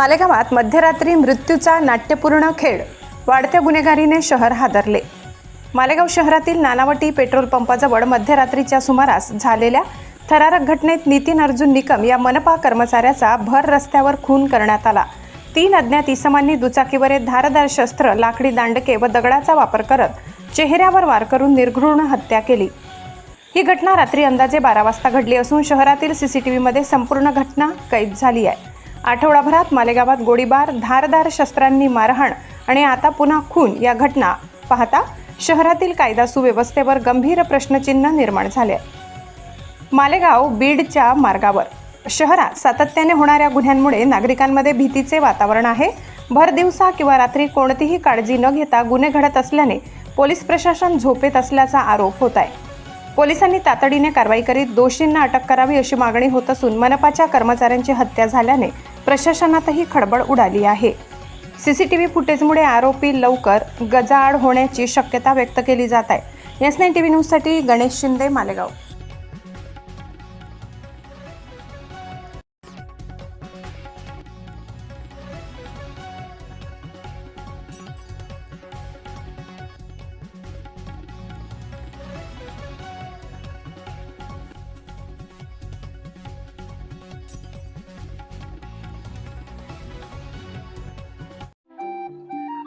मालेगावात मध्यरात्री मृत्यूचा नाट्यपूर्ण खेळ. वाढत्या गुन्हेगारीने शहर हादरले. मालेगाव शहरातील नानावटी पेट्रोल पंपाजवळ मध्यरात्रीच्या सुमारास झालेल्या थरारक घटनेत नितीन अर्जुन निकम या मनपा कर्मचाऱ्याचा भर रस्त्यावर खून करण्यात आला. तीन अज्ञात इसमांनी दुचाकीवर धारदार शस्त्र लाकडी दांडके व दगडाचा वापर करत चेहऱ्यावर वार करून निर्घृण हत्या केली. ही घटना रात्री अंदाजे बारा वाजता घडली असून शहरातील सीसीटीव्हीमध्ये संपूर्ण घटना कैद झाली आहे. आठवडाभरात मालेगावात गोळीबार धारदार शस्त्रांनी मारहाण आणि आता पुन्हा खून या घटना पाहता शहरातील कायदा सुव्यवस्थेवर गंभीर प्रश्नचिन्ह निर्माण झाले. मालेगाव बीडच्या मार्गावर. शहरात सातत्याने होणाऱ्या गुन्ह्यांमुळे नागरिकांमध्ये भीतीचे वातावरण आहे. भर दिवसा किंवा रात्री कोणतीही काळजी न घेता गुन्हे घडत असल्याने पोलीस प्रशासन झोपेत असल्याचा आरोप होत आहे पोलिसांनी तातडीने कारवाई करीत दोषींना अटक करावी अशी मागणी होत असून मनपाच्या कर्मचाऱ्यांची हत्या झाल्याने प्रशासनातही खळबळ उडाली आहे. सी सी टी व्ही फुटेजमुळे आरोपी लवकर गजाआड होण्याची शक्यता व्यक्त केली जात आहे. एस नाईन टी व्ही न्यूजसाठी गणेश शिंदे मालेगाव.